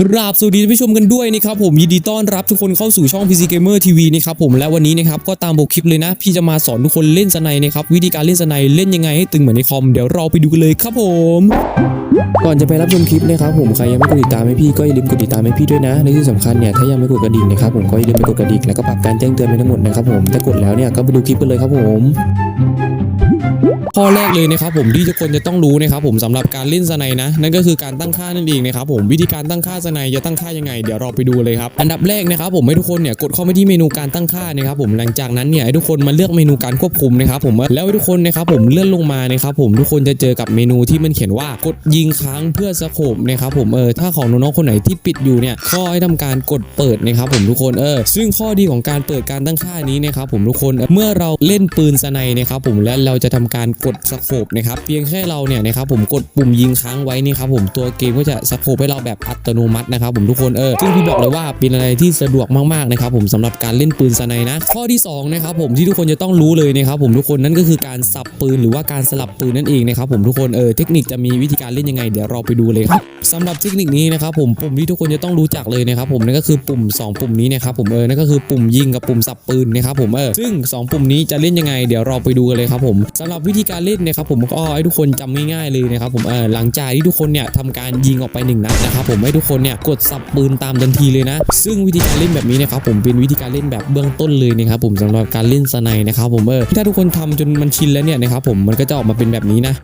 กราบสวัสดีท่านผู้ชมกันด้วยนะครับผมยินดีต้อนรับทุกคนเข้าสู่ช่อง PC Gamer TV นะครับผมและวันนี้นะครับก็ตามบทคลิปเลยนะ พี่จะมาสอนทุกคนเล่นสไนนะครับวิธีการเล่นสไนเล่นยังไงให้ตึงเหมือนในคอมเดี๋ยวเราไปดูกันเลยครับผมก่อนจะไปรับชมคลิปนะครับผมใครยังไม่กดติดตามให้พี่ก็อย่าลืมกดติดตามให้พี่ด้วยนะและที่สำคัญเนี่ยถ้ายังไม่กดกระดิ่งนะครับผมก็อย่าลืมไปกดกระดิ่งแล้วก็ปรับการแจ้งเตือนไปทั้งหมดนะครับผมถ้ากดแล้วเนี่ยก็ไปดูคลิปกันเลยครับผม ข้อแรกเลยนะครับผมที่ทุกคนจะต้องรู้นะครับผมสำหรับการเล่นสไนนะนั่นก็คือการตั้งค่านั่นเองนะครับผมวิธีการตั้งค่าสไนจะตั้งค่ายังไงเดี๋ยวเราไปดูเลยครับอันดับแรกนะครับผมให้ทุกคนเนี่ยกดเข้าไปที่เมนูการตั้งค่านะครับผมหลังจากนั้นเนี่ยให้ทุกคนมาเลือกเมนูการควบคุมนะครับผมแล้วให้ทุกคนนะครับผมเลื่อนลงมานะครับผมทุกคนจะเจอกับเมนูที่มันเขียนว่ากดยิงค้างเพื่อสโคปนะครับผมเออถ้าของน้องๆคนไหนที่ปิดอยู่เนี่ยก็ให้ทำการกดเปิดนะครับผมทุกคนเออซึ่งข้อดีของการเปิดการตั้งค่านี้นะครับผมทุกคนเมื่อเราเล่นปืนสไนนะครับผมและเราจะทำการกดสโคปนะครับเพียงแค่เราเนี่ยนะครับผมกดปุ่มยิงค้างไว้นี่ครับผมตัวเกมก็จะสโคปให้เราแบบอัตโนมัตินะครับผมทุกคนเออซึ่งพี่บอกเลยว่าเป็นอะไรที่สะดวกมากๆนะครับผมสำหรับการเล่นปืนสไนนะ ข้อที่สองนะครับผมที่ทุกคนจะต้องรู้เลยนะครับผมทุกคนนั่นก็คือการสับปืนหรือว่าการสลับปืนนั่นเองนะครับผมทุกคนเออเทคนิคจะมีวิธีการเล่นยังไงเดี๋ยวเราไปดูเลยครับสำหรับเทคนิคนี้นะครับผมปุ่มที่ทุกคนจะต้องรู้จักเลยนะครับผมนั่นก็คือปุ่มสองปุ่มนี้นะครับผมเออนั่นก็คือปุ่มยิงกับปุ่มสับปืนนะครับผมเออซึ่งสองปุ่มนี้จะเล่นยังไงเดี๋ยวเราไปดูกันเลยครับผมสำหรับวิธีการการเล่นนะครับผมก็ให้ทุกคนจำง่ายๆเลยนะครับผมเออหลังจากที่ทุกคนเนี่ยทำการยิงออกไปหนึ่งนัดนะครับผมให้ทุกคนเนี่ยกดสับปืนตามทันทีเลยนะ ซึ่งวิธีการเล่นแบบนี้นะครับผมเป็นวิธีการเล่นแบบเบื้องต้นเลยนะครับผมสำหรับการเล่นสไนนะครับผมเออถ้าทุกคนทำจนมันชินแล้วเนี่ยนะครับผมมันก็จะออกมาเป็นแบบนี้นะ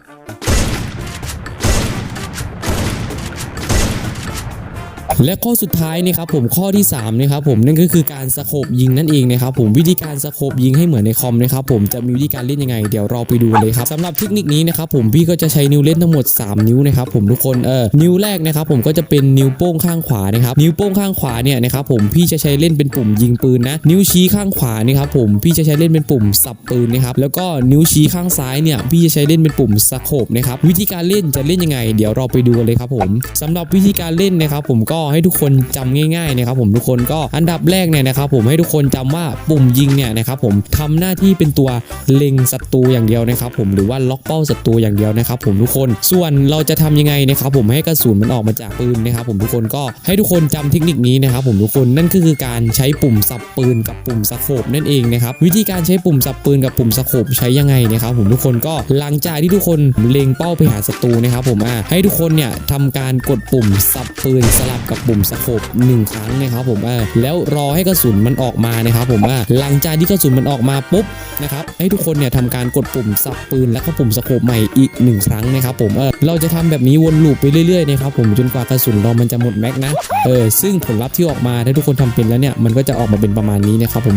และข้อสุดท้ายนะครับผมข้อที่3นะครับผมนั่นก็คือการสโคบยิงนั่นเองนะครับผมวิธีการสโคบยิงให้เหมือนในคอมนะครับผมจะมีวิธีการเล่นยังไง เดี๋ยวเราไปดูเลยครับสำหรับเทคนิคนี้นะครับผมพี่ก็จะใช้นิ้วเล่นทั้งหมด 3 นิ้วนะครับผมทุกคนเออนิ้วแรกนะครับผมก็จะเป็นนิ้วโป้งข้างขวานะครับนิ้วโป้งข้างขวาเนี่ยนะครับผมพี่จะใช้เล่นเป็นปุ่มยิงปืนนะนิ้วชี้ข้างขวานี่ครับผมพี่จะใช้เล่นเป็นปุ่มสับปืนนะครับแล้วก็นิ้วชี้ข้างซ้ายเนี่ยพี่จะใช้เล่นเป็นปุ่มสโคบนะครับวิธีการเล่นจะเล่นยังไง เดี๋ยวเราไปดูกันเลยครับผมสำหรับวิธีการเล่นนะครับผมก็ให้ทุกคนจำง่ายๆนะครับผมทุกคนก็อันดับแรกเนี่ยนะครับผมให้ทุกคนจำว่าปุ่มยิงเนี่ยนะครับผมทำหน้าที่เป็นตัวเล็งศัตรูอย่างเดียวนะครับผมหรือว่าล็อกเป้าศัตรูอย่างเดียวนะครับผมทุกคนส่วนเราจะทำยังไงนะครับผมให้กระสุนมันออกมาจากปืนนะครับผมทุกคนก็ให้ทุกคนจำเทคนิคนี้นะครับผมทุกคนนั่นก็คือการใช้ปุ่มสับปืนกับปุ่มสโคบนั่นเองนะครับวิธีการใช้ปุ่มสับปืนกับปุ่มสโคบใช้ยังไงนะครับผมทุกคนก็หลังจากที่ทุกคนเล็งเป้าไปหาศัตรูนะครับผมอะให้ทุกคนเนี่ยทำการกดปุ่มสับปืนสลับกับปุ่มสโคบหนึ่งครั้งนะครับผมอะแล้วรอให้กระสุนมันออกมานะครับผมว่าหลังจากที่กระสุนมันออกมาปุ๊บนะครับให้ทุกคนเนี่ยทำการกดปุ่มสับปืนแล้วก็ปุ่มสโคบใหม่อีกหนึ่งครั้งนะครับผมเออเราจะทำแบบนี้วนลูปไปเรื่อยๆนะครับผมจนกว่ากระสุนเรามันจะหมดแม็กนะเออซึ่งผลลัพธ์ที่ออกมาถ้าทุกคนทำเป็นแล้วเนี่ยมันก็จะออกมาเป็นประมาณนี้นะครับผม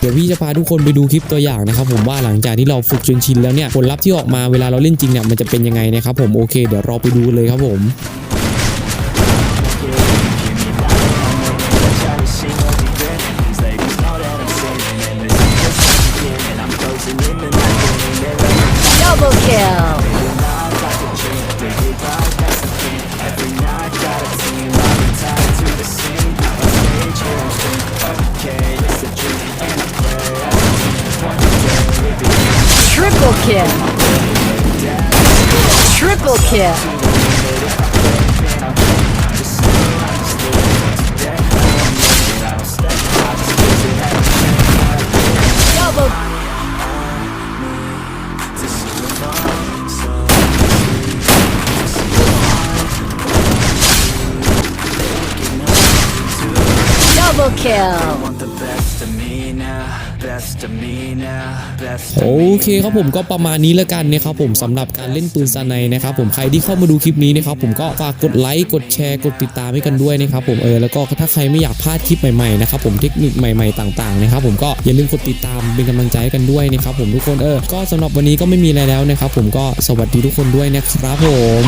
เดี๋ยวพี่จะพาทุกคนไปดูคลิปตัวอย่างนะครับผมว่าหลังจากที่เราฝึกจนชินแล้วเนี่ยผลลัพธ์ที่ออกมาเวลาเราเล่นจริงเนี่ยมันจะเป็นยังไงนะครับผมโอเค เดี๋ยวเราไปดูเลยครับผม Triple kill. Triple kill. Double ดับ โอเคครับผมก็ประมาณนี้แล้วกันนะครับผมสำหรับการเล่นปืนซาไนนะครับผมใครที่เข้ามาดูคลิปนี้นะครับผมก็ฝากกดไลค์กดแชร์กดติดตามให้กันด้วยนะครับผมเออแล้วก็ถ้าใครไม่อยากพลาดคลิปใหม่ๆนะครับผมเทคนิคใหม่ๆต่างๆนะครับผมก็อย่าลืมกดติดตามเป็นกำลังใจกันด้วยนะครับผมทุกคนเออก็สำหรับวันนี้ก็ไม่มีอะไรแล้วนะครับผมก็สวัสดีทุกคนด้วยนะครับผม